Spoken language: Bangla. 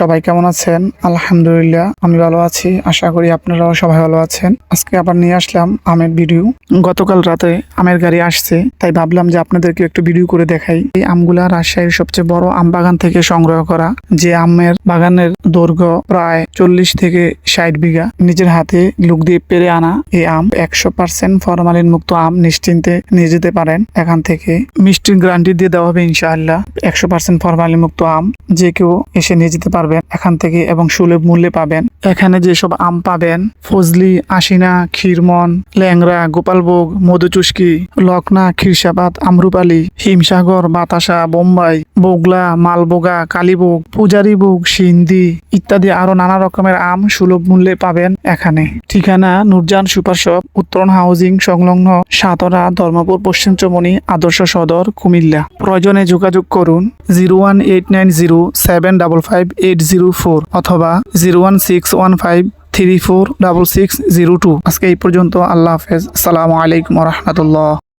সবাই কেমন আছেন? আলহামদুলিল্লাহ, আমি ভালো আছি। আশা করি আপনারাও সবাই ভালো আছেন। আজকে আবার নিয়ে আসলাম আমের ভিডিও। গতকাল রাতে আমের গাড়ি আসছে, তাই ভাবলাম যে আপনাদেরকে একটু ভিডিও করে দেখাই। এই আমগুলা রাজশাহীর সবচেয়ে বড় আম বাগান থেকে সংগ্রহ করা। যে আমের বাগানের দৈর্ঘ্য প্রায় চল্লিশ থেকে ষাট বিঘা। নিজের হাতে লুক দিয়ে পেরে আনা এই আম একশো পার্সেন্ট ফরমালিন মুক্ত আম নিশ্চিন্তে নিয়ে যেতে পারেন এখান থেকে। মিষ্টির গ্যারান্টি দিয়ে দেওয়া হবে ইনশাআল্লাহ। একশো পার্সেন্ট ফরমালিন মুক্ত আম। যে কেউ এসে নিয়ে যেতে পারবেন এখান থেকে এবং সুলভ মূল্যে পাবেন। এখানে যেসব আম পাবেন, ফজলি, আশিনা, ক্ষীরমন ল্যাংরা গোপালভোগ, মধুচুস্কি, লকনা, ক্ষীরসাবাদ, আমরুপালি, হিমসাগর, বাতাসা, বোম্বাই, বগলা, মালবোগা, কালীভোগ পূজারি ভোগ সিন্ধি ইত্যাদি আরও নানা রকমের আম সুলভ মূল্যে পাবেন এখানে। ঠিকানা Nurjan super shop, Uttaran housing, সংলগ্ন সাতরা, ধর্মপুর, পশ্চিম চমনি, আদর্শ সদর, কুমিল্লা। প্রয়োজনে যোগাযোগ করুন zero one eight nine zero seven double five eight zero four অথবা zero one six one five three four double six zero two আজকে এই পর্যন্ত আল্লাহ হাফেজ। আসসালামু আলাইকুম রহমতুল্লাহ।